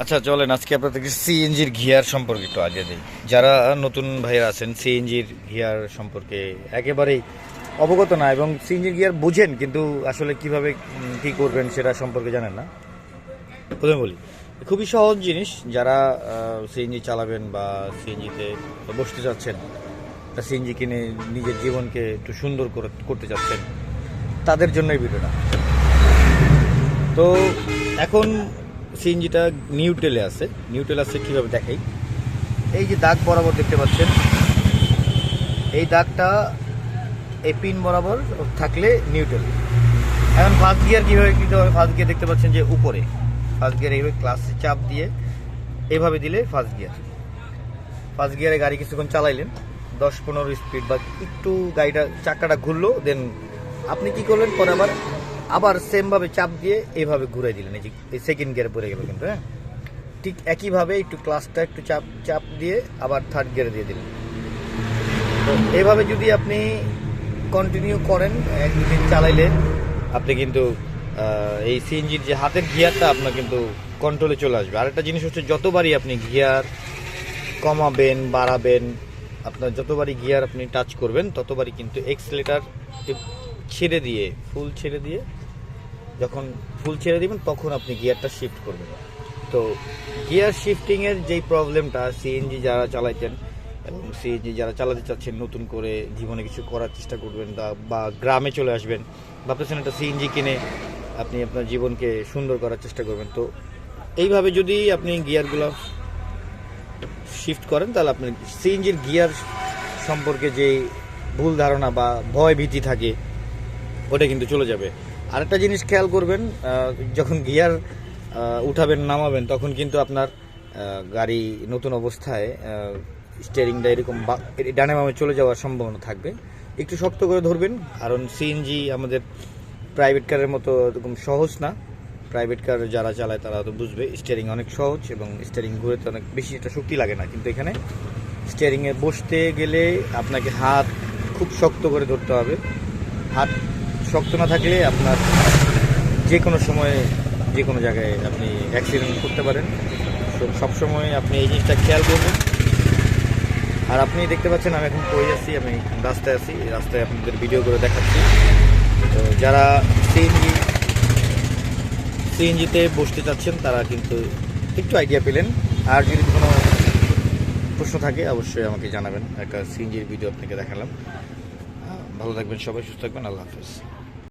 আচ্ছা চলেন, আজকে আপনাদেরকে সিএনজির ঘিয়ার সম্পর্কে একটু আগে দিই। যারা নতুন ভাইরা আছেন, সিএনজির ঘিয়ার সম্পর্কে একেবারেই অবগত না এবং সিএনজির গিয়ার বুঝেন, কিন্তু আসলে কীভাবে কি করবেন সেটা সম্পর্কে জানেন না। প্রথমে বলি, খুবই সহজ জিনিস, যারা সিএনজি চালাবেন বা সিএনজিতে বসতে চাচ্ছেন, একটা সিএনজি কিনে নিজের জীবনকে একটু সুন্দর করে করতে চাচ্ছেন, তাদের জন্যই ভিডিওটা। তো এখন সিএনজিটা নিউটেলে আছে। নিউটেল আছে কীভাবে দেখাই? এই যে দাগ বরাবর দেখতে পাচ্ছেন। এই দাগটা এই পিন বরাবর থাকলে নিউটেল এখন ফার্স্ট গিয়ার কীভাবে দিতে হবে ফার্স্ট গিয়ার দেখতে পাচ্ছেন যে উপরে। ফার্স্ট গিয়ার এইভাবে ক্লাসে চাপ দিয়ে এভাবে দিলে ফার্স্ট গিয়ার ফার্স্ট গিয়ারে গাড়ি কিছুক্ষণ চালাইলেন। দশ পনেরো স্পিড বা একটু গাড়িটা চাকাটা ঘুরলো দেন আপনি কি করলেন? পরে আবার আবার সেমভাবে চাপ দিয়ে এইভাবে ঘুরে দিলেন। এই যে সেকেন্ড গিয়ারে পড়ে গেল কিন্তু হ্যাঁ? ঠিক একইভাবে একটু ক্লাসটা একটু চাপ চাপ দিয়ে আবার থার্ড গিয়ারে দিয়ে দিলেন। তো এইভাবে যদি আপনি কন্টিনিউ করেন এক চালাইলে, আপনি কিন্তু এই সিএনজির যে হাতের গিয়ারটা আপনার কিন্তু কন্ট্রোলে চলে আসবে। আরেকটা জিনিস হচ্ছে, যতবারই আপনি গিয়ার কমাবেন, বাড়াবেন, আপনার যতবারই গিয়ার আপনি টাচ করবেন, ততবারই কিন্তু এক্সলেটার ছেড়ে দিয়ে ফুল ছেড়ে দিয়ে যখন ফুল ছেড়ে দিবেন, তখন আপনি গিয়ারটা শিফট করবেন। তো গিয়ার শিফটিংয়ের যেই প্রবলেমটা সিএনজি যারা চালাইতেন এবং সিএনজি যারা চালাতে চাচ্ছেন, নতুন করে জীবনে কিছু করার চেষ্টা করবেন বা- গ্রামে চলে আসবেন, ভাবতেছেন একটা সিএনজি কিনে আপনি আপনার জীবনকে সুন্দর করার চেষ্টা করবেন। তো এইভাবে যদি আপনি গিয়ারগুলো শিফট করেন, তাহলে আপনি সিএনজির গিয়ার সম্পর্কে যে ভুল ধারণা বা ভয় ভীতি থাকে ওটা কিন্তু চলে যাবে। আরেকটা জিনিস খেয়াল করবেন যখন গিয়ার উঠাবেন, নামাবেন, তখন কিন্তু আপনার গাড়ি নতুন অবস্থায় স্টিয়ারিংটা এরকম ডানে বামে চলে যাওয়ার সম্ভাবনা থাকবে। একটু শক্ত করে ধরবেন, কারণ সিএনজি আমাদের প্রাইভেট কারের মতো এরকম সহজ না। প্রাইভেট কার যারা চালায় তারা তো বুঝবে স্টিয়ারিং অনেক সহজ এবং স্টিয়ারিং ঘুরেতে অনেক বেশি একটা শক্তি লাগে না। কিন্তু এখানে স্টিয়ারিংয়ে বসতে গেলে আপনাকে হাত খুব শক্ত করে ধরতে হবে। হাত শক্ত না থাকলে আপনার যে কোনো সময়ে, যে কোনো জায়গায় আপনি অ্যাক্সিডেন্ট করতে পারেন। তো সবসময় আপনি এই জিনিসটা খেয়াল করবেন। আর আপনি দেখতে পাচ্ছেন, আমি এখন পড়ে আছি, আমি রাস্তায় আছি রাস্তায় আপনাদের ভিডিও করে দেখাচ্ছি। তো যারা সিএনজি সিএনজিতে বসতে চাচ্ছেন, তারা কিন্তু একটু আইডিয়া পেলেন। আর যদি কোনো প্রশ্ন থাকে, অবশ্যই আমাকে জানাবেন। একটা সিএনজির ভিডিও আপনাকে দেখালাম। ভালো থাকবেন সবাই, সুস্থ থাকবেন, আল্লাহ হাফেজ।